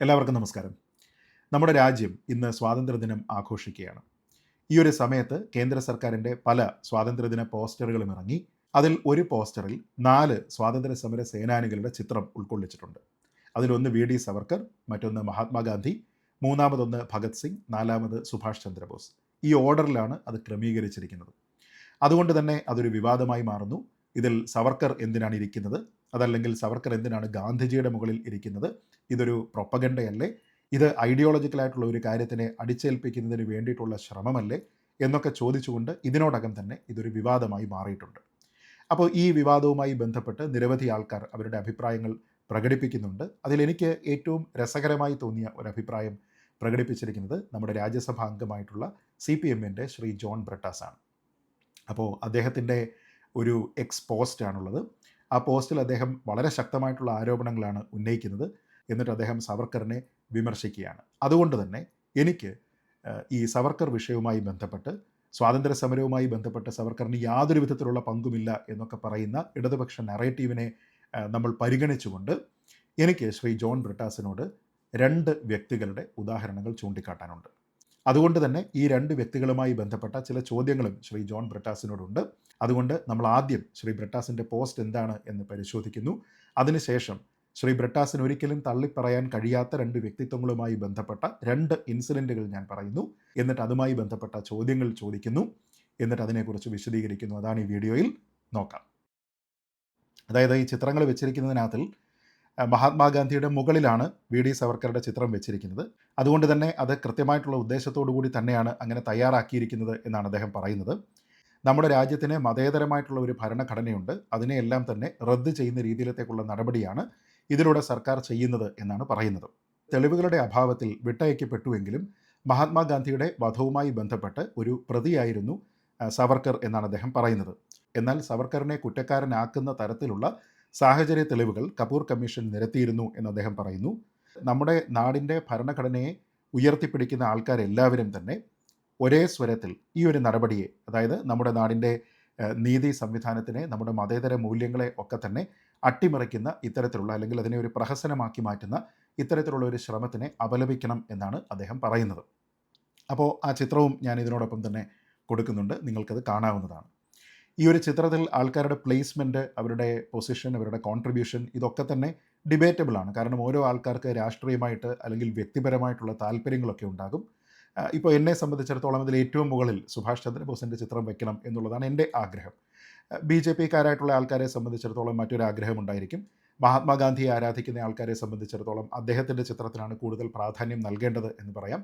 എല്ലാവർക്കും നമസ്കാരം. നമ്മുടെ രാജ്യം ഇന്ന് സ്വാതന്ത്ര്യദിനം ആഘോഷിക്കുകയാണ്. ഈ ഒരു സമയത്ത് കേന്ദ്ര സർക്കാരിന്റെ പല സ്വാതന്ത്ര്യദിന പോസ്റ്ററുകളും ഇറങ്ങി അതിൽ ഒരു പോസ്റ്ററിൽ നാല് സ്വാതന്ത്ര്യ സമര സേനാനികളുടെ ചിത്രം ഉൾക്കൊള്ളിച്ചിട്ടുണ്ട്. അതിലൊന്ന് വി ഡി സവർക്കർ മറ്റൊന്ന് മഹാത്മാഗാന്ധി മൂന്നാമതൊന്ന് ഭഗത് സിംഗ് നാലാമത് സുഭാഷ് ചന്ദ്രബോസ്. ഈ ഓർഡറിലാണ് അത് ക്രമീകരിച്ചിരിക്കുന്നത്. അതുകൊണ്ട് തന്നെ അതൊരു വിവാദമായി മാറുന്നു. ഇതിൽ സവർക്കർ എന്തിനാണ് ഇരിക്കുന്നത്? അതല്ലെങ്കിൽ സവർക്കർ എന്തിനാണ് ഗാന്ധിജിയുടെ മുകളിൽ ഇരിക്കുന്നത്? ഇതൊരു പ്രൊപ്പഗണ്ടയല്ലേ? ഇത് ഐഡിയോളജിക്കലായിട്ടുള്ള ഒരു കാര്യത്തിനെ അടിച്ചേൽപ്പിക്കുന്നതിന് വേണ്ടിയിട്ടുള്ള ശ്രമമല്ലേ? എന്നൊക്കെ ചോദിച്ചുകൊണ്ട് ഇതിനോടകം തന്നെ ഇതൊരു വിവാദമായി മാറിയിട്ടുണ്ട്. അപ്പോൾ ഈ വിവാദവുമായി ബന്ധപ്പെട്ട് നിരവധി ആൾക്കാർ അവരുടെ അഭിപ്രായങ്ങൾ പ്രകടിപ്പിക്കുന്നുണ്ട്. അതിലെനിക്ക് ഏറ്റവും രസകരമായി തോന്നിയ ഒരു അഭിപ്രായം പ്രകടിപ്പിച്ചിരിക്കുന്നത് നമ്മുടെ രാജ്യസഭാ അംഗമായിട്ടുള്ള സി പി എമ്മിന്റെ ശ്രീ ജോൺ ബ്രട്ടാസാണ്. അപ്പോൾ അദ്ദേഹത്തിന്റെ ഒരു എക്സ് പോസ്റ്റാണുള്ളത്. ആ പോസ്റ്റിൽ അദ്ദേഹം വളരെ ശക്തമായിട്ടുള്ള ആരോപണങ്ങളാണ് ഉന്നയിക്കുന്നത്. എന്നിട്ട് അദ്ദേഹം സവർക്കറിനെ വിമർശിക്കുകയാണ്. അതുകൊണ്ട് തന്നെ എനിക്ക് ഈ സവർക്കർ വിഷയവുമായി ബന്ധപ്പെട്ട് സ്വാതന്ത്ര്യ സമരവുമായി ബന്ധപ്പെട്ട് സവർക്കറിന് യാതൊരു വിധത്തിലുള്ള പങ്കുമില്ല എന്നൊക്കെ പറയുന്ന ഇടതുപക്ഷ നറേറ്റീവിനെ നമ്മൾ പരിഗണിച്ചുകൊണ്ട് എനിക്ക് ശ്രീ ജോൺ ബ്രിട്ടാസിനോട് രണ്ട് വ്യക്തികളുടെ ഉദാഹരണങ്ങൾ ചൂണ്ടിക്കാട്ടാനുണ്ട്. അതുകൊണ്ട് തന്നെ ഈ രണ്ട് വ്യക്തികളുമായി ബന്ധപ്പെട്ട ചില ചോദ്യങ്ങളും ശ്രീ ജോൺ ബ്രിട്ടാസിനോടുണ്ട്. അതുകൊണ്ട് നമ്മൾ ആദ്യം ശ്രീ ബ്രിട്ടാസിന്റെ പോസ്റ്റ് എന്താണ് എന്ന് പരിശോധിക്കുന്നു. അതിനുശേഷം ശ്രീ ബ്രിട്ടാസിന് ഒരിക്കലും തള്ളിപ്പറയാൻ കഴിയാത്ത രണ്ട് വ്യക്തിത്വങ്ങളുമായി ബന്ധപ്പെട്ട രണ്ട് ഇൻസിഡന്റുകൾ ഞാൻ പറയുന്നു. എന്നിട്ട് അതുമായി ബന്ധപ്പെട്ട ചോദ്യങ്ങൾ ചോദിക്കുന്നു. എന്നിട്ട് അതിനെക്കുറിച്ച് വിശദീകരിക്കുന്നു. അതാണ് ഈ വീഡിയോയിൽ നോക്കാം. അതായത് ഈ ചിത്രങ്ങൾ വെച്ചിരിക്കുന്നതിനകത്തിൽ മഹാത്മാഗാന്ധിയുടെ മുകളിലാണ് വി ഡി സവർക്കറുടെ ചിത്രം വെച്ചിരിക്കുന്നത്. അതുകൊണ്ട് തന്നെ അത് കൃത്യമായിട്ടുള്ള ഉദ്ദേശത്തോടു കൂടി തന്നെയാണ് അങ്ങനെ തയ്യാറാക്കിയിരിക്കുന്നത് എന്നാണ് അദ്ദേഹം പറയുന്നത്. നമ്മുടെ രാജ്യത്തിന് മതേതരമായിട്ടുള്ള ഒരു ഭരണഘടനയുണ്ട്. അതിനെയെല്ലാം തന്നെ റദ്ദ് ചെയ്യുന്ന രീതിയിലത്തേക്കുള്ള നടപടിയാണ് ഇതിലൂടെ സർക്കാർ ചെയ്യുന്നത് എന്നാണ് പറയുന്നത്. തെളിവുകളുടെ അഭാവത്തിൽ വിട്ടയക്കപ്പെട്ടുവെങ്കിലും മഹാത്മാഗാന്ധിയുടെ വധവുമായി ബന്ധപ്പെട്ട് ഒരു പ്രതിയായിരുന്നു സവർക്കർ എന്നാണ് അദ്ദേഹം പറയുന്നത്. എന്നാൽ സവർക്കറിനെ കുറ്റക്കാരനാക്കുന്ന തരത്തിലുള്ള സാഹചര്യ തെളിവുകൾ കപൂർ കമ്മീഷൻ നിരത്തിയിരുന്നു എന്ന് അദ്ദേഹം പറയുന്നു. നമ്മുടെ നാടിന്റെ ഭരണഘടനയെ ഉയർത്തിപ്പിടിക്കുന്ന ആൾക്കാരെല്ലാവരും തന്നെ ഒരേ സ്വരത്തിൽ ഈ ഒരു നടപടിയെ അതായത് നമ്മുടെ നാടിന്റെ നീതി സംവിധാനത്തിനെ നമ്മുടെ മതേതര മൂല്യങ്ങളെ ഒക്കെ തന്നെ അട്ടിമറിക്കുന്ന ഇത്തരത്തിലുള്ള അല്ലെങ്കിൽ അതിനെ ഒരു പ്രഹസനമാക്കി മാറ്റുന്ന ഇത്തരത്തിലുള്ള ഒരു ശ്രമത്തിനെ അപലപിക്കണം എന്നാണ് അദ്ദേഹം പറയുന്നത്. അപ്പോൾ ആ ചിത്രവും ഞാൻ ഇതിനോടൊപ്പം തന്നെ കൊടുക്കുന്നുണ്ട്. നിങ്ങൾക്കത് കാണാവുന്നതാണ്. ഈ ഒരു ചിത്രത്തിൽ ആൾക്കാരുടെ പ്ലേസ്മെന്റ് അവരുടെ പൊസിഷൻ അവരുടെ കോൺട്രിബ്യൂഷൻ ഇതൊക്കെ തന്നെ ഡിബേറ്റബിളാണ് കാരണം ഓരോ ആൾക്കാർക്ക് രാഷ്ട്രീയമായിട്ട് അല്ലെങ്കിൽ വ്യക്തിപരമായിട്ടുള്ള താല്പര്യങ്ങളൊക്കെ ഉണ്ടാകും. ഇപ്പോൾ എന്നെ സംബന്ധിച്ചിടത്തോളം ഇതിൽ ഏറ്റവും മുകളിൽ സുഭാഷ് ചന്ദ്രബോസിന്റെ ചിത്രം വെക്കണം എന്നുള്ളതാണ് എന്റെ ആഗ്രഹം. ബി ജെ പിക്കാരായിട്ടുള്ള ആൾക്കാരെ സംബന്ധിച്ചിടത്തോളം മറ്റൊരു ആഗ്രഹം ഉണ്ടായിരിക്കും. മഹാത്മാഗാന്ധിയെ ആരാധിക്കുന്ന ആൾക്കാരെ സംബന്ധിച്ചിടത്തോളം അദ്ദേഹത്തിന്റെ ചിത്രത്തിനാണ് കൂടുതൽ പ്രാധാന്യം നൽകേണ്ടത് എന്ന് പറയാം.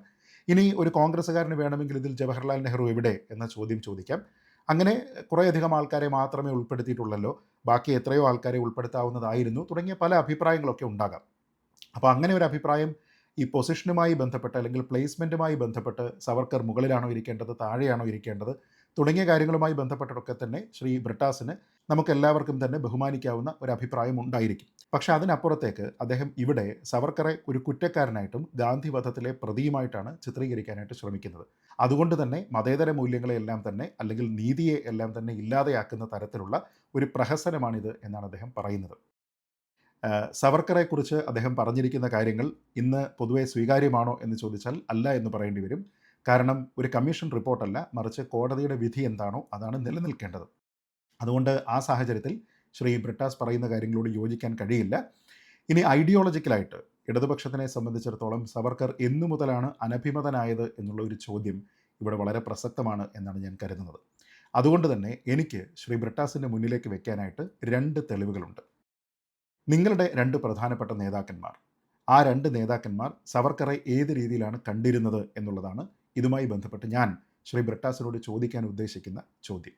ഇനി ഒരു കോൺഗ്രസ്സുകാരന് വേണമെങ്കിൽ ഇതിൽ ജവഹർലാൽ നെഹ്റു എവിടെ എന്ന ചോദ്യം ചോദിക്കാം. അങ്ങനെ കുറേയധികം ആൾക്കാരെ മാത്രമേ ഉൾപ്പെടുത്തിയിട്ടുള്ളല്ലോ. ബാക്കി എത്രയോ ആൾക്കാരെ ഉൾപ്പെടുത്താവുന്നതായിരുന്നു. തുടങ്ങിയ പല അഭിപ്രായങ്ങളൊക്കെ ഉണ്ടാകാം. അപ്പോൾ അങ്ങനെ ഒരു അഭിപ്രായം ഈ പൊസിഷനുമായി ബന്ധപ്പെട്ട് അല്ലെങ്കിൽ പ്ലേസ്മെന്റുമായി ബന്ധപ്പെട്ട് സവർക്കർ മുകളിലാണോ ഇരിക്കേണ്ടത് താഴെയാണോ ഇരിക്കേണ്ടത് തുടങ്ങിയ കാര്യങ്ങളുമായി ബന്ധപ്പെട്ടതൊക്കെ തന്നെ ശ്രീ ബ്രിട്ടാസിന് നമുക്ക് എല്ലാവർക്കും തന്നെ ബഹുമാനിക്കാവുന്ന ഒരു അഭിപ്രായം ഉണ്ടായിരിക്കും. പക്ഷേ അതിനപ്പുറത്തേക്ക് അദ്ദേഹം ഇവിടെ സവർക്കറെ ഒരു കുറ്റക്കാരനായിട്ടും ഗാന്ധി വധത്തിലെ പ്രതിയുമായിട്ടാണ് ചിത്രീകരിക്കാനായിട്ട് ശ്രമിക്കുന്നത്. അതുകൊണ്ട് തന്നെ മതേതര മൂല്യങ്ങളെ എല്ലാം തന്നെ അല്ലെങ്കിൽ നീതിയെ എല്ലാം തന്നെ ഇല്ലാതെയാക്കുന്ന തരത്തിലുള്ള ഒരു പ്രഹസനമാണിത് എന്നാണ് അദ്ദേഹം പറയുന്നത്. സവർക്കറെക്കുറിച്ച് അദ്ദേഹം പറഞ്ഞിരിക്കുന്ന കാര്യങ്ങൾ ഇന്ന് പൊതുവെ സ്വീകാര്യമാണോ എന്ന് ചോദിച്ചാൽ അല്ല എന്ന് പറയേണ്ടി വരും. കാരണം ഒരു കമ്മീഷൻ റിപ്പോർട്ടല്ല മറിച്ച് കോടതിയുടെ വിധി എന്താണോ അതാണ് നിലനിൽക്കേണ്ടത്. അതുകൊണ്ട് ആ സാഹചര്യത്തിൽ ശ്രീ ബ്രിട്ടാസ് പറയുന്ന കാര്യങ്ങളോട് യോജിക്കാൻ കഴിയില്ല. ഇനി ഐഡിയോളജിക്കലായിട്ട് ഇടതുപക്ഷത്തിനെ സംബന്ധിച്ചിടത്തോളം സവർക്കർ എന്നു മുതലാണ് അനഭിമതനായത് എന്നുള്ള ഒരു ചോദ്യം ഇവിടെ വളരെ പ്രസക്തമാണ് എന്നാണ് ഞാൻ കരുതുന്നത്. അതുകൊണ്ട് തന്നെ എനിക്ക് ശ്രീ ബ്രിട്ടാസിന്റെ മുന്നിലേക്ക് വെക്കാനായിട്ട് രണ്ട് തെളിവുകളുണ്ട്. നിങ്ങളുടെ രണ്ട് പ്രധാനപ്പെട്ട നേതാക്കന്മാർ. ആ രണ്ട് നേതാക്കന്മാർ സവർക്കറെ ഏത് രീതിയിലാണ് കണ്ടിരുന്നത് എന്നുള്ളതാണ് ഇതുമായി ബന്ധപ്പെട്ട് ഞാൻ ശ്രീ ബ്രിട്ടാസിനോട് ചോദിക്കാൻ ഉദ്ദേശിക്കുന്ന ചോദ്യം.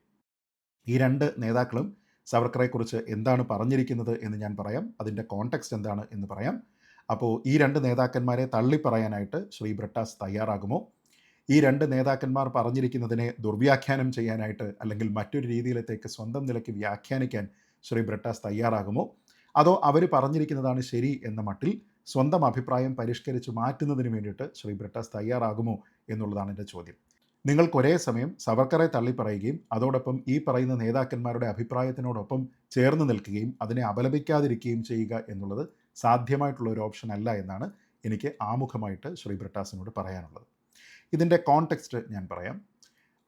ഈ രണ്ട് നേതാക്കളും സവർക്കറെക്കുറിച്ച് എന്താണ് പറഞ്ഞിരിക്കുന്നത് എന്ന് ഞാൻ പറയാം. അതിന്റെ കോണ്ടെക്സ്റ്റ് എന്താണ് എന്ന് പറയാം. അപ്പോൾ ഈ രണ്ട് നേതാക്കന്മാരെ തള്ളിപ്പറയാനായിട്ട് ശ്രീ ബ്രിട്ടാസ് തയ്യാറാകുമോ? ഈ രണ്ട് നേതാക്കന്മാർ പറഞ്ഞിരിക്കുന്നതിനെ ദുർവ്യാഖ്യാനം ചെയ്യാനായിട്ട് അല്ലെങ്കിൽ മറ്റൊരു രീതിയിലത്തേക്ക് സ്വന്തം നിലയ്ക്ക് വ്യാഖ്യാനിക്കാൻ ശ്രീ ബ്രിട്ടാസ് തയ്യാറാകുമോ? അതോ അവർ പറഞ്ഞിരിക്കുന്നതാണ് ശരി എന്ന മട്ടിൽ സ്വന്തം അഭിപ്രായം പരിഷ്കരിച്ച് മാറ്റുന്നതിന് വേണ്ടിയിട്ട് ശ്രീ ബ്രിട്ടാസ് തയ്യാറാകുമോ എന്നുള്ളതാണ് എന്റെ ചോദ്യം. നിങ്ങൾക്ക് ഒരേ സമയം സവർക്കറെ തള്ളിപ്പറയുകയും അതോടൊപ്പം ഈ പറയുന്ന നേതാക്കന്മാരുടെ അഭിപ്രായത്തിനോടൊപ്പം ചേർന്ന് നിൽക്കുകയും അതിനെ അപലപിക്കാതിരിക്കുകയും ചെയ്യുക എന്നുള്ളത് സാധ്യമായിട്ടുള്ള ഒരു ഓപ്ഷൻ അല്ല എന്നാണ് എനിക്ക് ആമുഖമായിട്ട് ശ്രീ ബ്രിട്ടാസിനോട് പറയാനുള്ളത്. ഇതിന്റെ കോണ്ടെക്സ്റ്റ് ഞാൻ പറയാം.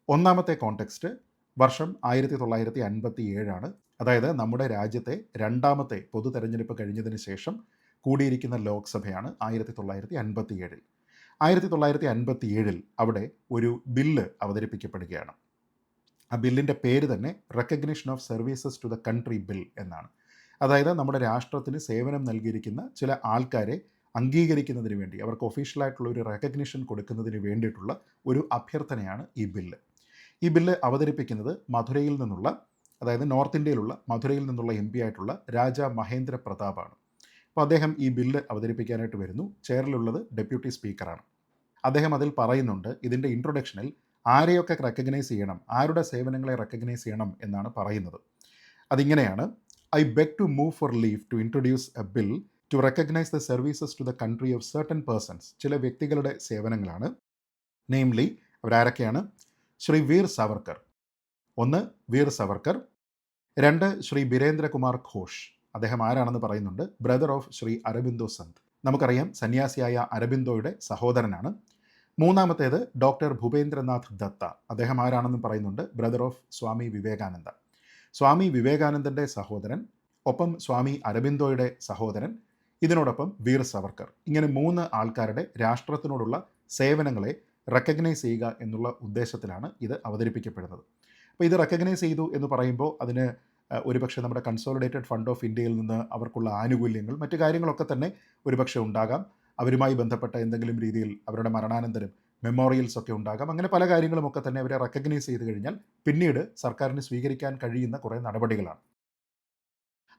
ഒന്നാമത്തെ കോണ്ടെക്സ്റ്റ് വർഷം ആയിരത്തി തൊള്ളായിരത്തി അൻപത്തി ഏഴാണ് അതായത് നമ്മുടെ രാജ്യത്തെ രണ്ടാമത്തെ പൊതു തെരഞ്ഞെടുപ്പ് കഴിഞ്ഞതിന് ശേഷം കൂടിയിരിക്കുന്ന ലോക്സഭയാണ് ആയിരത്തി തൊള്ളായിരത്തി അൻപത്തി ഏഴിൽ ആയിരത്തി തൊള്ളായിരത്തി അൻപത്തി ഏഴിൽ അവിടെ ഒരു ബില്ല് അവതരിപ്പിക്കപ്പെടുകയാണ്. ആ ബില്ലിന്റെ പേര് തന്നെ recognition of services to the country bill എന്നാണ്. അതായത് നമ്മുടെ രാഷ്ട്രത്തിന് സേവനം നൽകിയിരിക്കുന്ന ചില ആൾക്കാരെ അംഗീകരിക്കുന്നതിന് വേണ്ടി അവർക്ക് ഒഫീഷ്യലായിട്ടുള്ള ഒരു റെക്കഗ്നിഷൻ കൊടുക്കുന്നതിന് വേണ്ടിയിട്ടുള്ള ഒരു അഭ്യർത്ഥനയാണ് ഈ ബില്ല്. ഈ ബില്ല് അവതരിപ്പിക്കുന്നത് മധുരയിൽ നിന്നുള്ള അതായത് നോർത്ത് ഇന്ത്യയിലുള്ള മധുരയിൽ നിന്നുള്ള എം ആയിട്ടുള്ള രാജ മഹേന്ദ്ര പ്രതാപാണ്. അപ്പോൾ അദ്ദേഹം ഈ ബില്ല് അവതരിപ്പിക്കാനായിട്ട് വരുന്നു. ചെയറിലുള്ളത് ഡെപ്യൂട്ടി സ്പീക്കറാണ്. അദ്ദേഹം അതിൽ പറയുന്നുണ്ട് ഇതിന്റെ ഇൻട്രൊഡക്ഷനിൽ ആരെയൊക്കെ റെക്കഗ്നൈസ് ചെയ്യണം ആരുടെ സേവനങ്ങളെ റെക്കഗ്നൈസ് ചെയ്യണം എന്നാണ് പറയുന്നത്. അതിങ്ങനെയാണ് I beg to move for leave to introduce a bill to recognise the services to the country of certain persons ചില വ്യക്തികളുടെ സേവനങ്ങളാണ്. നെയിംലി അവരാരൊക്കെയാണ്? ശ്രീ വീർ സവർക്കർ. ഒന്ന് വീർ സവർക്കർ. രണ്ട് ശ്രീ ബിരേന്ദ്രകുമാർ ഘോഷ്. അദ്ദേഹം ആരാണെന്ന് പറയുന്നുണ്ട്? ബ്രദർ ഓഫ് ശ്രീ അരബിന്ദോ സന്ത്. നമുക്കറിയാം സന്യാസിയായ അരബിന്ദോയുടെ സഹോദരനാണ്. മൂന്നാമത്തേത് ഡോക്ടർ ഭൂപേന്ദ്രനാഥ് ദത്ത. അദ്ദേഹം ആരാണെന്ന് പറയുന്നുണ്ട്? Brother of Swami Vivekananda. സ്വാമി വിവേകാനന്ദന്റെ സഹോദരൻ ഒപ്പം സ്വാമി അരബിന്ദോയുടെ സഹോദരൻ ഇതിനോടൊപ്പം വീർ സവർക്കർ. ഇങ്ങനെ മൂന്ന് ആൾക്കാരുടെ രാഷ്ട്രത്തിനോടുള്ള സേവനങ്ങളെ റെക്കഗ്നൈസ് ചെയ്യുക എന്നുള്ള ഉദ്ദേശത്തിലാണ് ഇത് അവതരിപ്പിക്കപ്പെടുന്നത്. അപ്പോൾ ഇത് റെക്കഗ്നൈസ് ചെയ്തു എന്ന് പറയുമ്പോൾ അതിന് ഒരുപക്ഷെ നമ്മുടെ കൺസോളിഡേറ്റഡ് ഫണ്ട് ഓഫ് ഇന്ത്യയിൽ നിന്ന് അവർക്കുള്ള ആനുകൂല്യങ്ങൾ മറ്റു കാര്യങ്ങളൊക്കെ തന്നെ ഒരുപക്ഷെ ഉണ്ടാകാം. അവരുമായി ബന്ധപ്പെട്ട എന്തെങ്കിലും രീതിയിൽ അവരുടെ മരണാനന്തരം മെമ്മോറിയൽസ് ഒക്കെ ഉണ്ടാകാം. അങ്ങനെ പല കാര്യങ്ങളുമൊക്കെ തന്നെ അവരെ റെക്കഗ്നൈസ് ചെയ്ത് കഴിഞ്ഞാൽ പിന്നീട് സർക്കാരിന് സ്വീകരിക്കാൻ കഴിയുന്ന കുറേ നടപടികളാണ്.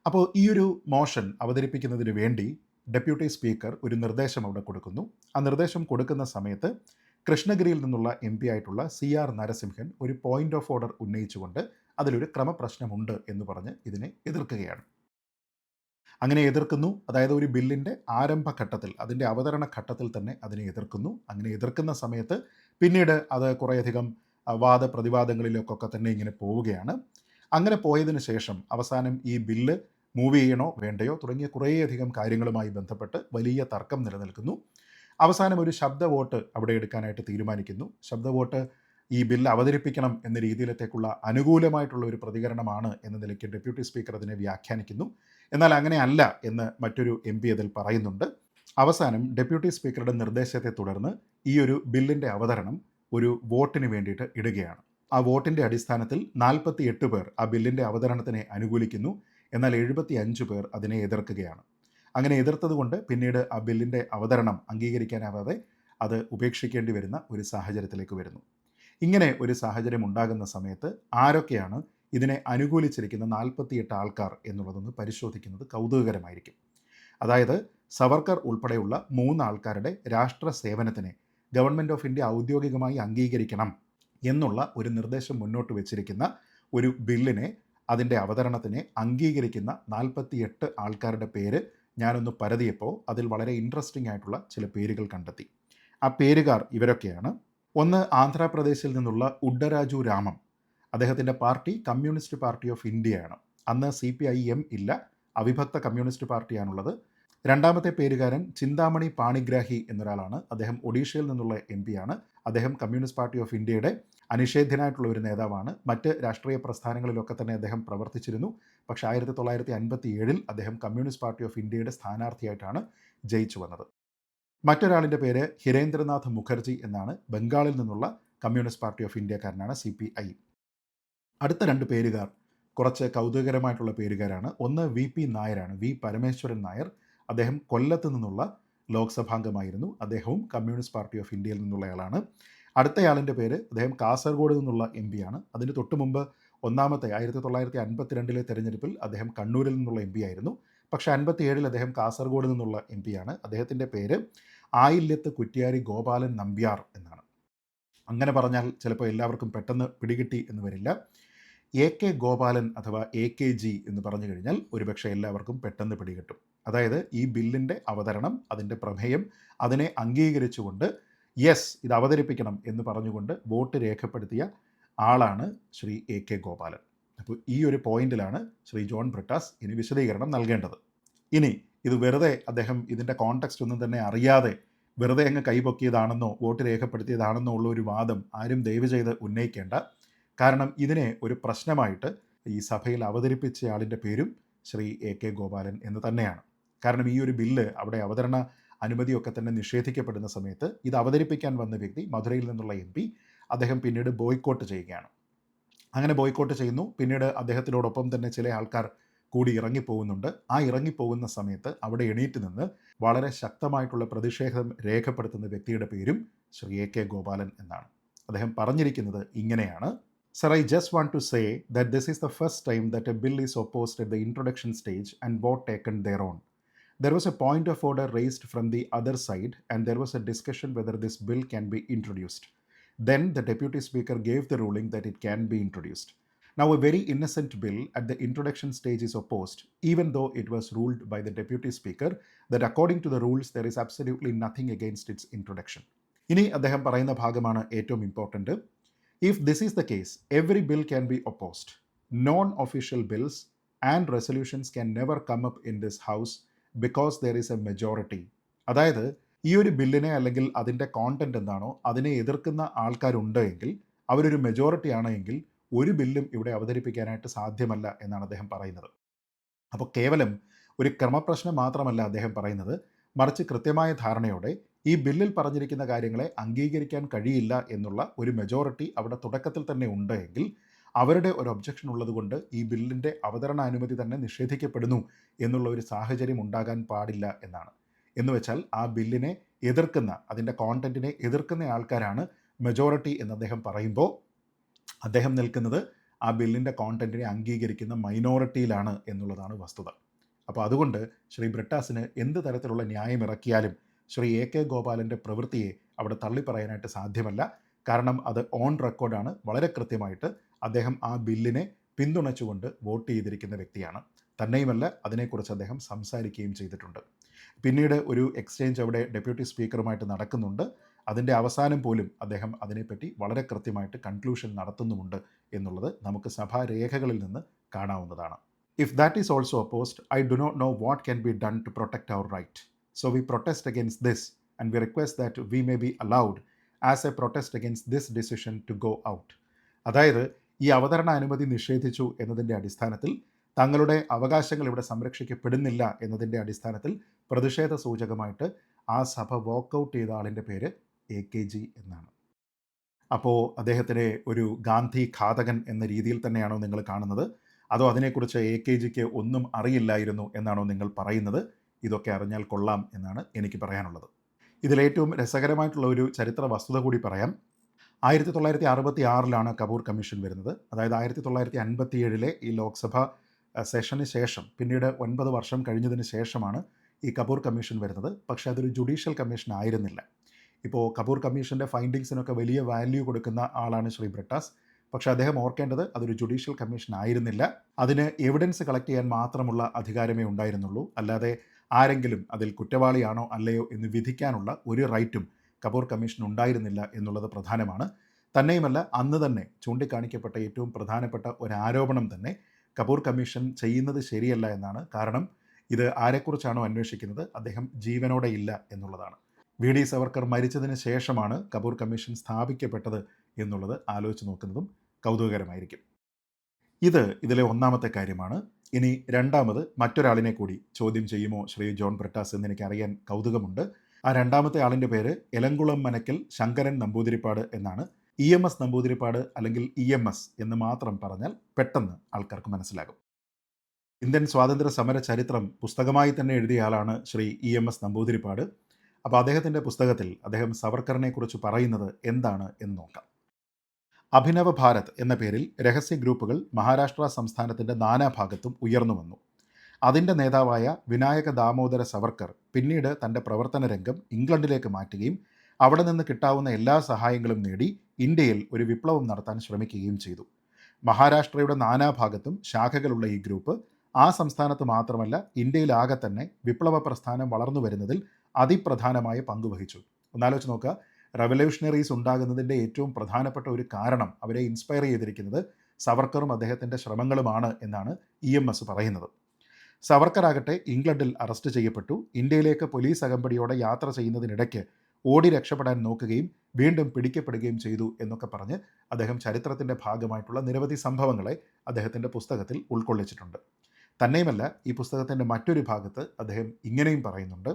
അപ്പോൾ ഈ ഒരു മോഷൻ അവതരിപ്പിക്കുന്നതിന് വേണ്ടി ഡെപ്യൂട്ടി സ്പീക്കർ ഒരു നിർദ്ദേശം അവിടെ കൊടുക്കുന്നു. ആ നിർദ്ദേശം കൊടുക്കുന്ന സമയത്ത് കൃഷ്ണഗിരിയിൽ നിന്നുള്ള എം ആയിട്ടുള്ള സി ആർ നരസിംഹൻ ഒരു പോയിന്റ് ഓഫ് ഓർഡർ ഉന്നയിച്ചുകൊണ്ട് അതിലൊരു ക്രമപ്രശ്നമുണ്ട് എന്ന് പറഞ്ഞ് ഇതിനെ എതിർക്കുകയാണ്. അങ്ങനെ എതിർക്കുന്നു. അതായത് ഒരു ബില്ലിന്റെ ആരംഭഘട്ടത്തിൽ അതിന്റെ അവതരണ ഘട്ടത്തിൽ തന്നെ അതിനെ എതിർക്കുന്നു. അങ്ങനെ എതിർക്കുന്ന സമയത്ത് പിന്നീട് അത് കുറേയധികം വാദപ്രതിവാദങ്ങളിലേക്കൊക്കെ തന്നെ ഇങ്ങനെ പോവുകയാണ്. അങ്ങനെ പോയതിന് ശേഷം അവസാനം ഈ ബില്ല് മൂവ് ചെയ്യണോ വേണ്ടയോ തുടങ്ങിയ കുറേയധികം കാര്യങ്ങളുമായി ബന്ധപ്പെട്ട് വലിയ തർക്കം നിലനിൽക്കുന്നു. അവസാനം ഒരു ശബ്ദ വോട്ട് അവിടെ എടുക്കാനായിട്ട് തീരുമാനിക്കുന്നു. ശബ്ദ വോട്ട് ഈ ബിൽ അവതരിപ്പിക്കണം എന്ന രീതിയിലത്തേക്കുള്ള അനുകൂലമായിട്ടുള്ള ഒരു പ്രതികരണമാണ് എന്ന നിലയ്ക്ക് ഡെപ്യൂട്ടി സ്പീക്കർ അതിനെ വ്യാഖ്യാനിക്കുന്നു. എന്നാൽ അങ്ങനെ അല്ല എന്ന് മറ്റൊരു എം പി അതിൽ പറയുന്നുണ്ട്. അവസാനം ഡെപ്യൂട്ടി സ്പീക്കറുടെ നിർദ്ദേശത്തെ തുടർന്ന് ഈ ഒരു ബില്ലിന്റെ അവതരണം ഒരു വോട്ടിന് വേണ്ടിയിട്ട് ഇടുകയാണ്. ആ വോട്ടിന്റെ അടിസ്ഥാനത്തിൽ നാൽപ്പത്തി എട്ട് പേർ ആ ബില്ലിന്റെ അവതരണത്തിനെ അനുകൂലിക്കുന്നു. എന്നാൽ എഴുപത്തി അഞ്ച് പേർ അതിനെ എതിർക്കുകയാണ്. അങ്ങനെ എതിർത്തതുകൊണ്ട് പിന്നീട് ആ ബില്ലിന്റെ അവതരണം അംഗീകരിക്കാനാവാതെ അത് ഉപേക്ഷിക്കേണ്ടി വരുന്ന ഒരു സാഹചര്യത്തിലേക്ക് വരുന്നു. ഇങ്ങനെ ഒരു സാഹചര്യം ഉണ്ടാകുന്ന സമയത്ത് ആരൊക്കെയാണ് ഇതിനെ അനുകൂലിച്ചിരിക്കുന്ന നാൽപ്പത്തിയെട്ട് ആൾക്കാർ എന്നുള്ളതൊന്ന് പരിശോധിക്കുന്നത് കൗതുകകരമായിരിക്കും. അതായത് സവർക്കർ ഉൾപ്പെടെയുള്ള മൂന്ന് ആൾക്കാരുടെ രാഷ്ട്ര സേവനത്തിനെ ഗവൺമെന്റ് ഓഫ് ഇന്ത്യ ഔദ്യോഗികമായി അംഗീകരിക്കണം എന്നുള്ള ഒരു നിർദ്ദേശം മുന്നോട്ട് വെച്ചിരിക്കുന്ന ഒരു ബില്ലിനെ അതിന്റെ അവതരണത്തിനെ അംഗീകരിക്കുന്ന നാൽപ്പത്തിയെട്ട് ആൾക്കാരുടെ പേര് ഞാനൊന്ന് പരതിയപ്പോൾ അതിൽ വളരെ ഇൻട്രസ്റ്റിംഗ് ആയിട്ടുള്ള ചില പേരുകൾ കണ്ടെത്തി. ആ പേരുകാർ ഇവരൊക്കെയാണ് ഒന്ന് ആന്ധ്രാപ്രദേശിൽ നിന്നുള്ള ഉഡ്ഡരാജു രാമം. അദ്ദേഹത്തിന്റെ പാർട്ടി കമ്മ്യൂണിസ്റ്റ് പാർട്ടി ഓഫ് ഇന്ത്യയാണ്. അന്ന് സി പി ഐ എം ഇല്ല. അവിഭക്ത കമ്മ്യൂണിസ്റ്റ് പാർട്ടിയാണുള്ളത്. രണ്ടാമത്തെ പേരുകാരൻ ചിന്താമണി പാണിഗ്രാഹി എന്നൊരാളാണ്. അദ്ദേഹം ഒഡീഷയിൽ നിന്നുള്ള എം ആണ്. അദ്ദേഹം കമ്മ്യൂണിസ്റ്റ് പാർട്ടി ഓഫ് ഇന്ത്യയുടെ അനിഷേധ്യനായിട്ടുള്ള ഒരു നേതാവാണ്. മറ്റ് രാഷ്ട്രീയ പ്രസ്ഥാനങ്ങളിലൊക്കെ തന്നെ അദ്ദേഹം പ്രവർത്തിച്ചിരുന്നു. പക്ഷേ ആയിരത്തി തൊള്ളായിരത്തി അൻപത്തി ഏഴിൽ അദ്ദേഹം കമ്മ്യൂണിസ്റ്റ് പാർട്ടി ഓഫ് ഇന്ത്യയുടെ സ്ഥാനാർത്ഥിയായിട്ടാണ് ജയിച്ചു വന്നത്. മറ്റൊരാളിന്റെ പേര് ഹിരേന്ദ്രനാഥ് മുഖർജി എന്നാണ്. ബംഗാളിൽ നിന്നുള്ള കമ്മ്യൂണിസ്റ്റ് പാർട്ടി ഓഫ് ഇന്ത്യക്കാരനാണ് സി പി ഐ. അടുത്ത രണ്ട് പേരുകാർ കുറച്ച് കൗതുകകരമായിട്ടുള്ള പേരുകാരാണ്. ഒന്ന് വി പി നായരാണ്. വി പരമേശ്വരൻ നായർ. അദ്ദേഹം കൊല്ലത്ത് നിന്നുള്ള ലോക്സഭാംഗമായിരുന്നു. അദ്ദേഹവും കമ്മ്യൂണിസ്റ്റ് പാർട്ടി ഓഫ് ഇന്ത്യയിൽ നിന്നുള്ളയാളാണ്. അടുത്തയാളിന്റെ പേര് അദ്ദേഹം കാസർഗോഡ് നിന്നുള്ള എം ആണ് അതിന് തൊട്ട് മുമ്പ് ഒന്നാമത്തെ ആയിരത്തി തൊള്ളായിരത്തി അൻപത്തിരണ്ടിലെ തെരഞ്ഞെടുപ്പിൽ അദ്ദേഹം കണ്ണൂരിൽ നിന്നുള്ള എം പി ആയിരുന്നു പക്ഷേ അൻപത്തി ഏഴിൽ അദ്ദേഹം കാസർഗോഡ് നിന്നുള്ള എം ആണ് അദ്ദേഹത്തിന്റെ പേര് ആയില്യത്ത് കുറ്റിയാരി ഗോപാലൻ നമ്പ്യാർ എന്നാണ്. അങ്ങനെ പറഞ്ഞാൽ ചിലപ്പോൾ എല്ലാവർക്കും പെട്ടെന്ന് പിടികിട്ടി എന്ന് വരില്ല. എ കെ ഗോപാലൻ അഥവാ എ കെ ജി എന്ന് പറഞ്ഞു കഴിഞ്ഞാൽ ഒരുപക്ഷെ എല്ലാവർക്കും പെട്ടെന്ന് പിടികിട്ടും. അതായത് ഈ ബില്ലിന്റെ അവതരണം അതിന്റെ പ്രമേയം അതിനെ അംഗീകരിച്ചുകൊണ്ട് യെസ് ഇത് അവതരിപ്പിക്കണം എന്ന് പറഞ്ഞുകൊണ്ട് വോട്ട് രേഖപ്പെടുത്തിയ ആളാണ് ശ്രീ എ കെ ഗോപാലൻ. അപ്പോൾ ഈ ഒരു പോയിന്റിലാണ് ശ്രീ ജോൺ ബ്രിട്ടാസ് ഇനി വിശദീകരണം നൽകേണ്ടത്. ഇനി ഇത് വെറുതെ അദ്ദേഹം ഇതിന്റെ കോൺടെക്സ്റ്റ് ഒന്നും തന്നെ അറിയാതെ വെറുതെ അങ്ങ് കൈപൊക്കിയതാണെന്നോ വോട്ട് രേഖപ്പെടുത്തിയതാണെന്നോ ഉള്ള ഒരു വാദം ആരും ദയവ് ചെയ്ത് ഉന്നയിക്കേണ്ട. കാരണം ഇതിനെ ഒരു പ്രശ്നമായിട്ട് ഈ സഭയിൽ അവതരിപ്പിച്ച അവതരിപ്പിച്ചയാളിന്റെ പേരും ശ്രീ എ കെ ഗോപാലൻ എന്ന് തന്നെയാണ്. കാരണം ഈ ഒരു ബില്ല് അവിടെ അവതരണ അനുമതിയൊക്കെ തന്നെ നിഷേധിക്കപ്പെടുന്ന സമയത്ത് ഇത് അവതരിപ്പിക്കാൻ വന്ന വ്യക്തി മധുരയിൽ നിന്നുള്ള എം പി അദ്ദേഹം പിന്നീട് ബോയ്ക്കോട്ട് ചെയ്യുകയാണ്. അങ്ങനെ ബോയ്ക്കോട്ട് ചെയ്യുന്നു. പിന്നീട് അദ്ദേഹത്തിനോടൊപ്പം തന്നെ ചില ആൾക്കാർ കൂടി ഇറങ്ങിപ്പോകുന്നുണ്ട്. ആ ഇറങ്ങിപ്പോകുന്ന സമയത്ത് അവിടെ എണീറ്റ് നിന്ന് വളരെ ശക്തമായിട്ടുള്ള പ്രതിഷേധം രേഖപ്പെടുത്തുന്ന വ്യക്തിയുടെ പേരും ശ്രീ എ കെ ഗോപാലൻ എന്നാണ്. അദ്ദേഹം പറഞ്ഞിരിക്കുന്നത് ഇങ്ങനെയാണ്. Sir I just want to say that this is the first time that a bill is opposed at the introduction stage and vote taken there on there was a point of order raised from the other side and there was a discussion whether this bill can be introduced Then the Deputy Speaker gave the ruling that it can be introduced. Now, a very innocent bill at the introduction stage is opposed, even though it was ruled by the Deputy Speaker that according to the rules there is absolutely nothing against its introduction. ഇനി അദ്ദേഹം പറയുന്ന ഭാഗമാണ് ഏറ്റവും important if this is the case every bill can be opposed non official bills and resolutions can never come up in this house because there is a majority അതായത് ഈ ഒരു ബില്ലിനെ അല്ലെങ്കിൽ അതിന്റെ കോണ്ടന്റ് എന്താണോ അതിനെ എതിർക്കുന്ന ആൾക്കാരുണ്ട് എങ്കിൽ അവരൊരു മെജോറിറ്റി ആണെങ്കിൽ ഒരു ബില്ലും ഇവിടെ അവതരിപ്പിക്കാനായിട്ട് സാധ്യമല്ല എന്നാണ് അദ്ദേഹം പറയുന്നത്. അപ്പോൾ കേവലം ഒരു ക്രമപ്രശ്നം മാത്രമല്ല അദ്ദേഹം പറയുന്നത്. മറിച്ച് കൃത്യമായ ധാരണയോടെ ഈ ബില്ലിൽ പറഞ്ഞിരിക്കുന്ന കാര്യങ്ങളെ അംഗീകരിക്കാൻ കഴിയില്ല എന്നുള്ള ഒരു മെജോറിറ്റി അവിടെ തുടക്കത്തിൽ തന്നെ ഉണ്ട് എങ്കിൽ അവരുടെ ഒരു ഒബ്ജക്ഷൻ ഉള്ളതുകൊണ്ട് ഈ ബില്ലിന്റെ അവതരണ അനുമതി തന്നെ നിഷേധിക്കപ്പെടുന്നു എന്നുള്ള ഒരു സാഹചര്യം ഉണ്ടാകാൻ പാടില്ല എന്നാണ്. എന്ന് വെച്ചാൽ ആ ബില്ലിനെ എതിർക്കുന്ന അതിന്റെ കോണ്ടന്റിനെ എതിർക്കുന്ന ആൾക്കാരാണ് മെജോറിറ്റി എന്ന് അദ്ദേഹം പറയുമ്പോൾ അദ്ദേഹം നിൽക്കുന്നത് ആ ബില്ലിന്റെ കോണ്ടന്റിനെ അംഗീകരിക്കുന്ന മൈനോറിറ്റിയിലാണ് എന്നുള്ളതാണ് വസ്തുത. അപ്പോൾ അതുകൊണ്ട് ശ്രീ ബ്രിട്ടാസിന് എന്ത് തരത്തിലുള്ള ന്യായം ഇറക്കിയാലും ശ്രീ എ കെ ഗോപാലന്റെ പ്രവൃത്തിയെ അവിടെ തള്ളിപ്പറയാനായിട്ട് സാധ്യമല്ല. കാരണം അത് ഓൺ റെക്കോർഡാണ് വളരെ കൃത്യമായിട്ട് അദ്ദേഹം ആ ബില്ലിനെ പിന്തുണച്ചുകൊണ്ട് വോട്ട് ചെയ്തിരിക്കുന്ന വ്യക്തിയാണ്. തന്നെയുമല്ല അതിനെക്കുറിച്ച് അദ്ദേഹം സംസാരിക്കുകയും ചെയ്തിട്ടുണ്ട്. പിന്നീട് ഒരു എക്സ്ചേഞ്ച് അവിടെ ഡെപ്യൂട്ടി സ്പീക്കറുമായിട്ട് നടക്കുന്നുണ്ട്. അതിന്റെ അവസാനം പോലും അദ്ദേഹം അതിനെപ്പറ്റി വളരെ കൃത്യമായിട്ട് കൺക്ലൂഷൻ നടത്തുന്നുമുണ്ട് എന്നുള്ളത് നമുക്ക് സഭാരേഖകളിൽ നിന്ന് കാണാവുന്നതാണ്. If that is also opposed I do not know what can be done to protect our right so we protest against this and we request that we may be allowed as a protest against this decision to go out അതായത് ഈ അവതരണ അനുമതി നിഷേധിച്ചു എന്നതിന്റെ അടിസ്ഥാനത്തിൽ തങ്ങളുടെ അവകാശങ്ങൾ ഇവിടെ സംരക്ഷിക്കപ്പെടുന്നില്ല എന്നതിന്റെ അടിസ്ഥാനത്തിൽ പ്രതിഷേധ സൂചകമായിട്ട് ആ സഭ വോക്കൗട്ട് ചെയ്ത ആളിന്റെ പേര് എ കെ ജി എന്നാണ്. അപ്പോൾ അദ്ദേഹത്തിനെ ഒരു ഗാന്ധി ഘാതകൻ എന്ന രീതിയിൽ തന്നെയാണോ നിങ്ങൾ കാണുന്നത്? അതോ അതിനെക്കുറിച്ച് എ കെ ജിക്ക് ഒന്നും അറിയില്ലായിരുന്നു എന്നാണോ നിങ്ങൾ പറയുന്നത്? ഇതൊക്കെ അറിഞ്ഞാൽ കൊള്ളാം എന്നാണ് എനിക്ക് പറയാനുള്ളത്. ഇതിലേറ്റവും രസകരമായിട്ടുള്ള ഒരു ചരിത്ര വസ്തുത കൂടി പറയാം. ആയിരത്തി തൊള്ളായിരത്തി അറുപത്തി ആറിലാണ് കപൂർ കമ്മീഷൻ വരുന്നത്. അതായത് ആയിരത്തി തൊള്ളായിരത്തി അൻപത്തി ഏഴിലെ ഈ ലോക്സഭ സെഷന് ശേഷം പിന്നീട് ഒൻപത് വർഷം കഴിഞ്ഞതിന് ശേഷമാണ് ഈ കപൂർ കമ്മീഷൻ വരുന്നത്. പക്ഷേ അതൊരു ജുഡീഷ്യൽ കമ്മീഷൻ ആയിരുന്നില്ല. ഇപ്പോൾ കപൂർ കമ്മീഷന്റെ ഫൈൻഡിങ്സിനൊക്കെ വലിയ വാല്യൂ കൊടുക്കുന്ന ആളാണ് ശ്രീ ബ്രിട്ടാസ്. പക്ഷേ അദ്ദേഹം ഓർക്കേണ്ടത് അതൊരു ജുഡീഷ്യൽ കമ്മീഷൻ ആയിരുന്നില്ല. അതിന് എവിഡൻസ് കളക്ട് ചെയ്യാൻ മാത്രമുള്ള അധികാരമേ ഉണ്ടായിരുന്നുള്ളൂ. അല്ലാതെ ആരെങ്കിലും അതിൽ കുറ്റവാളിയാണോ അല്ലയോ എന്ന് വിധിക്കാനുള്ള ഒരു റൈറ്റും കപൂർ കമ്മീഷൻ ഉണ്ടായിരുന്നില്ല എന്നുള്ളത് പ്രധാനമാണ്. തന്നെയുമല്ല അന്ന് തന്നെ ചൂണ്ടിക്കാണിക്കപ്പെട്ട ഏറ്റവും പ്രധാനപ്പെട്ട ഒരു ആരോപണം തന്നെ കപൂർ കമ്മീഷൻ ചെയ്യുന്നത് ശരിയല്ല എന്നാണ് കാരണം ഇത് ആരെക്കുറിച്ചാണോ അന്വേഷിക്കുന്നത്? അദ്ദേഹം ജീവനോടെ ഇല്ല എന്നുള്ളതാണ്. വി ഡി സവർക്കർ മരിച്ചതിന് ശേഷമാണ് കപൂർ കമ്മീഷൻ സ്ഥാപിക്കപ്പെട്ടത് എന്നുള്ളത് ആലോചിച്ച് നോക്കുന്നതും കൗതുകകരമായിരിക്കും. ഇത് ഇതിലെ ഒന്നാമത്തെ കാര്യമാണ്. ഇനി രണ്ടാമത് മറ്റൊരാളിനെ കൂടി ചോദ്യം ചെയ്യുമോ ശ്രീ ജോൺ ബ്രിട്ടാസ് എന്ന് എനിക്ക് അറിയാൻ കൗതുകമുണ്ട്. ആ രണ്ടാമത്തെ ആളിന്റെ പേര് എലങ്കുളം മനക്കൽ ശങ്കരൻ നമ്പൂതിരിപ്പാട് എന്നാണ്. ഇ എം എസ് നമ്പൂതിരിപ്പാട് അല്ലെങ്കിൽ ഇ എം എസ് എന്ന് മാത്രം പറഞ്ഞാൽ പെട്ടെന്ന് ആൾക്കാർക്ക് മനസ്സിലാകും. ഇന്ത്യൻ സ്വാതന്ത്ര്യ സമര ചരിത്രം പുസ്തകമായി തന്നെ എഴുതിയ ആളാണ് Shri E M S Namboodiripad. അപ്പോൾ അദ്ദേഹത്തിന്റെ പുസ്തകത്തിൽ അദ്ദേഹം സവർക്കറിനെ കുറിച്ച് പറയുന്നത് എന്താണ് എന്ന് നോക്കാം. അഭിനവ ഭാരത് എന്ന പേരിൽ രഹസ്യ ഗ്രൂപ്പുകൾ മഹാരാഷ്ട്ര സംസ്ഥാനത്തിന്റെ നാനാഭാഗത്തും ഉയർന്നു വന്നു. അതിന്റെ നേതാവായ വിനായക ദാമോദര സവർക്കർ പിന്നീട് തന്റെ പ്രവർത്തന രംഗം ഇംഗ്ലണ്ടിലേക്ക് മാറ്റുകയും അവിടെ നിന്ന് കിട്ടാവുന്ന എല്ലാ സഹായങ്ങളും നേടി ഇന്ത്യയിൽ ഒരു വിപ്ലവം നടത്താൻ ശ്രമിക്കുകയും ചെയ്തു. മഹാരാഷ്ട്രയുടെ നാനാഭാഗത്തും ശാഖകളുള്ള ഈ ഗ്രൂപ്പ് ആ സംസ്ഥാനത്ത് മാത്രമല്ല ഇന്ത്യയിലാകെ തന്നെ വിപ്ലവ പ്രസ്ഥാനം വളർന്നു വരുന്നതിൽ അതിപ്രധാനമായ പങ്കുവഹിച്ചു ഒന്നാലോചിച്ച് നോക്കുക റവല്യൂഷണറീസ് ഉണ്ടാകുന്നതിന്റെ ഏറ്റവും പ്രധാനപ്പെട്ട ഒരു കാരണം അവരെ ഇൻസ്പയർ ചെയ്തിരിക്കുന്നത് സവർക്കറും അദ്ദേഹത്തിന്റെ ശ്രമങ്ങളുമാണ് എന്നാണ് ഇ എം എസ് പറയുന്നത്. സവർക്കറാകട്ടെ ഇംഗ്ലണ്ടിൽ അറസ്റ്റ് ചെയ്യപ്പെട്ടു. ഇന്ത്യയിലേക്ക് പോലീസ് അകമ്പടിയോടെ യാത്ര ചെയ്യുന്നതിനിടയ്ക്ക് ഓടി രക്ഷപ്പെടാൻ നോക്കുകയും വീണ്ടും പിടിക്കപ്പെടുകയും ചെയ്തു എന്നൊക്കെ പറഞ്ഞ് അദ്ദേഹം ചരിത്രത്തിന്റെ ഭാഗമായിട്ടുള്ള നിരവധി സംഭവങ്ങളെ അദ്ദേഹത്തിന്റെ പുസ്തകത്തിൽ ഉൾക്കൊള്ളിച്ചിട്ടുണ്ട്. തന്നെയുമല്ല ഈ പുസ്തകത്തിന്റെ മറ്റൊരു ഭാഗത്ത് അദ്ദേഹം ഇങ്ങനെയും പറയുന്നുണ്ട്.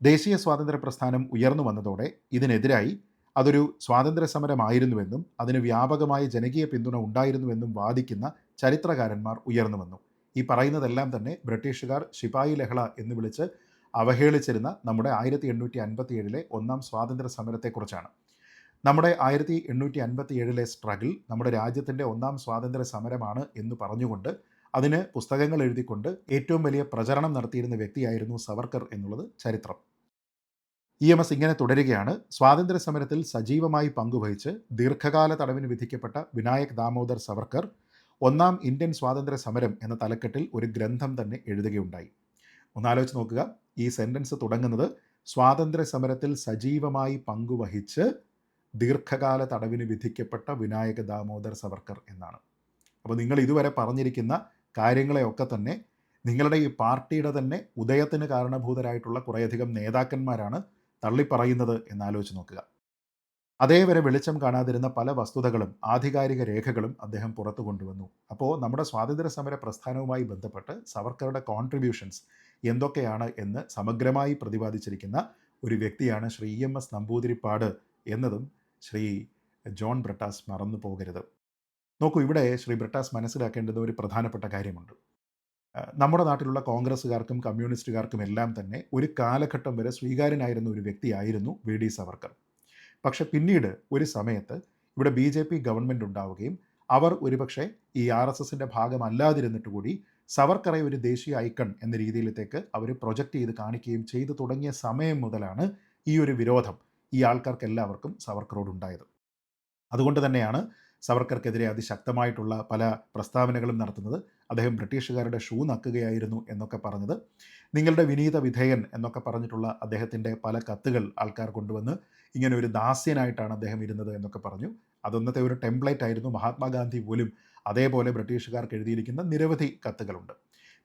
ദേശീയ സ്വാതന്ത്ര്യ പ്രസ്ഥാനം ഉയർന്നു വന്നതോടെ ഇതിനെതിരായി അതൊരു സ്വാതന്ത്ര്യ സമരമായിരുന്നുവെന്നും അതിന് വ്യാപകമായ ജനകീയ പിന്തുണ ഉണ്ടായിരുന്നുവെന്നും വാദിക്കുന്ന ചരിത്രകാരന്മാർ ഉയർന്നു വന്നു. ഈ പറയുന്നതെല്ലാം തന്നെ ബ്രിട്ടീഷുകാർ ശിപായി ലഹള എന്ന് വിളിച്ച് അവഹേളിച്ചിരുന്ന നമ്മുടെ ആയിരത്തി എണ്ണൂറ്റി അൻപത്തി ഏഴിലെ ഒന്നാം സ്വാതന്ത്ര്യ സമരത്തെക്കുറിച്ചാണ് നമ്മുടെ ആയിരത്തി എണ്ണൂറ്റി അൻപത്തി ഏഴിലെ സ്ട്രഗിൾ നമ്മുടെ രാജ്യത്തിന്റെ ഒന്നാം സ്വാതന്ത്ര്യ സമരമാണ് എന്ന് പറഞ്ഞുകൊണ്ട് അതിന് പുസ്തകങ്ങൾ എഴുതിക്കൊണ്ട് ഏറ്റവും വലിയ പ്രചരണം നടത്തിയിരുന്ന വ്യക്തിയായിരുന്നു സവർക്കർ എന്നുള്ളത് ചരിത്രം. ഇ എം എസ് ഇങ്ങനെ തുടരുകയാണ്. സ്വാതന്ത്ര്യ സമരത്തിൽ സജീവമായി പങ്കുവഹിച്ച് ദീർഘകാല തടവിന് വിധിക്കപ്പെട്ട വിനായക് ദാമോദർ സവർക്കർ ഒന്നാം ഇന്ത്യൻ സ്വാതന്ത്ര്യ സമരം എന്ന തലക്കെട്ടിൽ ഒരു ഗ്രന്ഥം തന്നെ എഴുതുകയുണ്ടായി. ഒന്നാലോചിച്ച് നോക്കുക. ഈ സെന്റൻസ് തുടങ്ങുന്നത് സ്വാതന്ത്ര്യ സമരത്തിൽ സജീവമായി പങ്കുവഹിച്ച് ദീർഘകാല തടവിന് വിധിക്കപ്പെട്ട വിനായക ദാമോദർ സവർക്കർ എന്നാണ്. അപ്പോൾ നിങ്ങൾ ഇതുവരെ പറഞ്ഞിരിക്കുന്ന കാര്യങ്ങളെയൊക്കെ തന്നെ നിങ്ങളുടെ ഈ പാർട്ടിയുടെ തന്നെ ഉദയത്തിന് കാരണഭൂതരായിട്ടുള്ള കുറേയധികം നേതാക്കന്മാരാണ് തള്ളിപ്പറയുന്നത് എന്നാലോചിച്ച് നോക്കുക. അതേവരെ വെളിച്ചം കാണാതിരുന്ന പല വസ്തുതകളും ആധികാരിക രേഖകളും അദ്ദേഹം പുറത്തു കൊണ്ടുവന്നു. അപ്പോൾ നമ്മുടെ സ്വാതന്ത്ര്യ സമര പ്രസ്ഥാനവുമായി ബന്ധപ്പെട്ട് സവർക്കറുടെ കോൺട്രിബ്യൂഷൻസ് എന്തൊക്കെയാണ് എന്ന് സമഗ്രമായി പ്രതിപാദിച്ചിരിക്കുന്ന ഒരു വ്യക്തിയാണ് ശ്രീ എം എസ് നമ്പൂതിരിപ്പാട് എന്നതും ശ്രീ ജോൺ ബ്രട്ടാസ് മറന്നു പോകരുത്. നോക്കൂ ഇവിടെ ശ്രീ ബ്രട്ടാസ് മനസ്സിലാക്കേണ്ടത് ഒരു പ്രധാനപ്പെട്ട കാര്യമുണ്ട്. നമ്മുടെ നാട്ടിലുള്ള കോൺഗ്രസ്സുകാർക്കും കമ്മ്യൂണിസ്റ്റുകാർക്കും എല്ലാം തന്നെ ഒരു കാലഘട്ടം വരെ സ്വീകാര്യനായിരുന്ന ഒരു വ്യക്തിയായിരുന്നു വി ഡി സവർക്കർ. പക്ഷെ പിന്നീട് ഒരു സമയത്ത് ഇവിടെ ബി ജെ പി ഗവൺമെന്റ് ഉണ്ടാവുകയും അവർ ഒരുപക്ഷെ ഈ ആർ എസ് എസിന്റെ ഭാഗമല്ലാതിരുന്നിട്ട് കൂടി സവർക്കറെ ഒരു ദേശീയ ഐക്കൺ എന്ന രീതിയിലത്തേക്ക് അവർ പ്രൊജക്റ്റ് ചെയ്ത് കാണിക്കുകയും ചെയ്തു തുടങ്ങിയ സമയം മുതലാണ് ഈ ഒരു വിരോധം ഈ ആൾക്കാർക്ക് എല്ലാവർക്കും സവർക്കറോട് ഉണ്ടായത് അതുകൊണ്ട് തന്നെയാണ് സവർക്കർക്കെതിരെ അതിശക്തമായിട്ടുള്ള പല പ്രസ്താവനകളും നടത്തുന്നത് അദ്ദേഹം ബ്രിട്ടീഷുകാരുടെ ഷൂ നക്കുകയായിരുന്നു എന്നൊക്കെ പറഞ്ഞത്. നിങ്ങളുടെ വിനീത വിധേയൻ എന്നൊക്കെ പറഞ്ഞിട്ടുള്ള അദ്ദേഹത്തിന്റെ പല കത്തുകൾ ആൾക്കാർ കൊണ്ടുവന്ന് ഇങ്ങനെ ഒരു ദാസ്യനായിട്ടാണ് അദ്ദേഹം ഇരുന്നത് എന്നൊക്കെ പറഞ്ഞു. അതൊന്നത്തെ ഒരു ടെംപ്ലേറ്റ് ആയിരുന്നു. മഹാത്മാഗാന്ധി പോലും അതേപോലെ ബ്രിട്ടീഷുകാർക്ക് എഴുതിയിരിക്കുന്ന നിരവധി കത്തുകളുണ്ട്.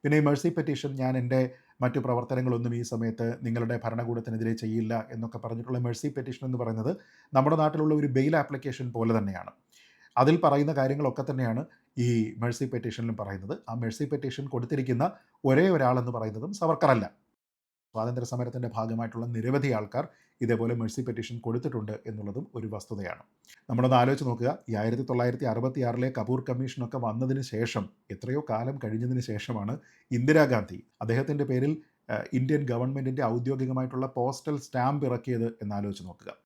പിന്നെ ഈ മേഴ്സി പെറ്റീഷൻ ഞാൻ എന്റെ മറ്റു പ്രവർത്തനങ്ങളൊന്നും ഈ സമയത്ത് നിങ്ങളുടെ ഭരണകൂടത്തിനെതിരെ ചെയ്യില്ല എന്നൊക്കെ പറഞ്ഞിട്ടുള്ള മേഴ്സി പെറ്റീഷൻ എന്ന് പറയുന്നത് നമ്മുടെ നാട്ടിലുള്ള ഒരു ബെയിൽ ആപ്ലിക്കേഷൻ പോലെ തന്നെയാണ്. അതിൽ പറയുന്ന കാര്യങ്ങളൊക്കെ തന്നെയാണ് ഈ മേഴ്സി പെറ്റീഷനിലും പറയുന്നത്. ആ മേഴ്സി പെറ്റീഷൻ കൊടുത്തിരിക്കുന്ന ഒരേ ഒരാളെന്ന് പറയുന്നതും സവർക്കറല്ല. സ്വാതന്ത്ര്യ സമരത്തിന്റെ ഭാഗമായിട്ടുള്ള നിരവധി ആൾക്കാർ ഇതേപോലെ മേഴ്സി പെറ്റീഷൻ കൊടുത്തിട്ടുണ്ട് എന്നുള്ളതും ഒരു വസ്തുതയാണ്. നമ്മളൊന്ന് ആലോചിച്ച് നോക്കുക. ഈ ആയിരത്തി തൊള്ളായിരത്തി അറുപത്തി ആറിലെ കപൂർ കമ്മീഷനൊക്കെ വന്നതിന് ശേഷം എത്രയോ കാലം കഴിഞ്ഞതിന് ശേഷമാണ് ഇന്ദിരാഗാന്ധി അദ്ദേഹത്തിന്റെ പേരിൽ ഇന്ത്യൻ ഗവൺമെന്റിന്റെ ഔദ്യോഗികമായിട്ടുള്ള പോസ്റ്റൽ സ്റ്റാമ്പ് ഇറക്കിയത് എന്നാലോചിച്ച് നോക്കുക.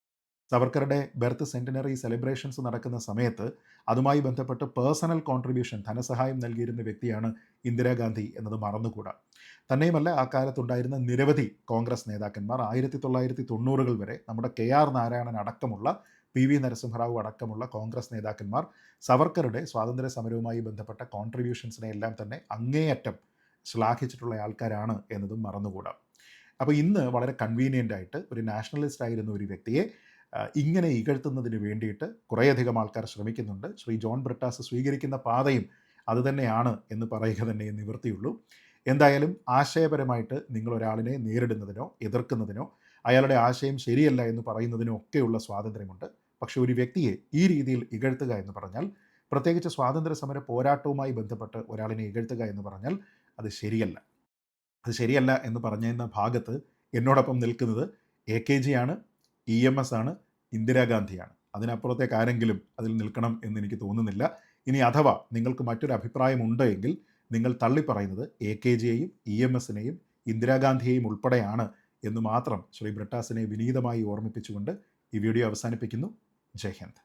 സവർക്കറുടെ ബർത്ത് സെന്റിനറി സെലിബ്രേഷൻസ് നടക്കുന്ന സമയത്ത് അതുമായി ബന്ധപ്പെട്ട് പേഴ്സണൽ കോൺട്രിബ്യൂഷൻ ധനസഹായം നൽകിയിരുന്ന വ്യക്തിയാണ് ഇന്ദിരാഗാന്ധി എന്നത് മറന്നുകൂടാ. തന്നെയുമല്ല ആ കാലത്തുണ്ടായിരുന്ന നിരവധി കോൺഗ്രസ് നേതാക്കന്മാർ ആയിരത്തി തൊള്ളായിരത്തി തൊണ്ണൂറുകൾ വരെ നമ്മുടെ കെ ആർ നാരായണൻ അടക്കമുള്ള പി വി നരസിംഹറാവു അടക്കമുള്ള കോൺഗ്രസ് നേതാക്കന്മാർ സവർക്കറുടെ സ്വാതന്ത്ര്യ സമരവുമായി ബന്ധപ്പെട്ട കോൺട്രിബ്യൂഷൻസിനെ എല്ലാം തന്നെ അങ്ങേയറ്റം ശ്ലാഘിച്ചിട്ടുള്ള ആൾക്കാരാണ് എന്നതും മറന്നുകൂടാം. അപ്പോൾ ഇന്ന് വളരെ കൺവീനിയന്റ് ആയിട്ട് ഒരു നാഷണലിസ്റ്റ് ആയിരുന്ന ഒരു വ്യക്തിയെ ഇങ്ങനെ ഇകഴ്ത്തുന്നതിന് വേണ്ടിയിട്ട് കുറേയധികം ആൾക്കാർ ശ്രമിക്കുന്നുണ്ട്. ശ്രീ ജോൺ ബ്രിട്ടാസ് സ്വീകരിക്കുന്ന പാതയും അതുതന്നെയാണ് എന്ന് പറയുക തന്നെ നിവൃത്തിയുള്ളൂ. എന്തായാലും ആശയപരമായിട്ട് നിങ്ങൾ ഒരാളിനെ നേരിടുന്നതിനോ എതിർക്കുന്നതിനോ അയാളുടെ ആശയം ശരിയല്ല എന്ന് പറയുന്നതിനോ ഒക്കെയുള്ള സ്വാതന്ത്ര്യമുണ്ട്. പക്ഷേ ഒരു വ്യക്തിയെ ഈ രീതിയിൽ ഇകഴ്ത്തുക എന്ന് പറഞ്ഞാൽ പ്രത്യേകിച്ച് സ്വാതന്ത്ര്യ സമര പോരാട്ടവുമായി ബന്ധപ്പെട്ട് ഒരാളിനെ ഇകഴ്ത്തുക എന്ന് പറഞ്ഞാൽ അത് ശരിയല്ല. അത് ശരിയല്ല എന്ന് പറഞ്ഞ ഭാഗത്ത് എന്നോടൊപ്പം നിൽക്കുന്നത് എ കെ ജി ആണ്. ഇ എം എസ് ആണ് ഇന്ദിരാഗാന്ധിയാണ് അതിനപ്പുറത്തേക്ക് ആരെങ്കിലും അതിൽ നിൽക്കണം എന്ന് എനിക്ക് തോന്നുന്നില്ല. ഇനി അഥവാ നിങ്ങൾക്ക് മറ്റൊരു അഭിപ്രായം ഉണ്ടെങ്കിൽ നിങ്ങൾ തള്ളിപ്പറയുന്നത് എ കെ ജിയെയും ഇ എം എസിനെയും ഇന്ദിരാഗാന്ധിയെയും ഉൾപ്പെടെയാണ് എന്ന് മാത്രം ശ്രീ ബ്രിട്ടാസിനെ വിനീതമായി ഓർമ്മിപ്പിച്ചുകൊണ്ട് ഈ വീഡിയോ അവസാനിപ്പിക്കുന്നു. ജയ് ഹിന്ദ്.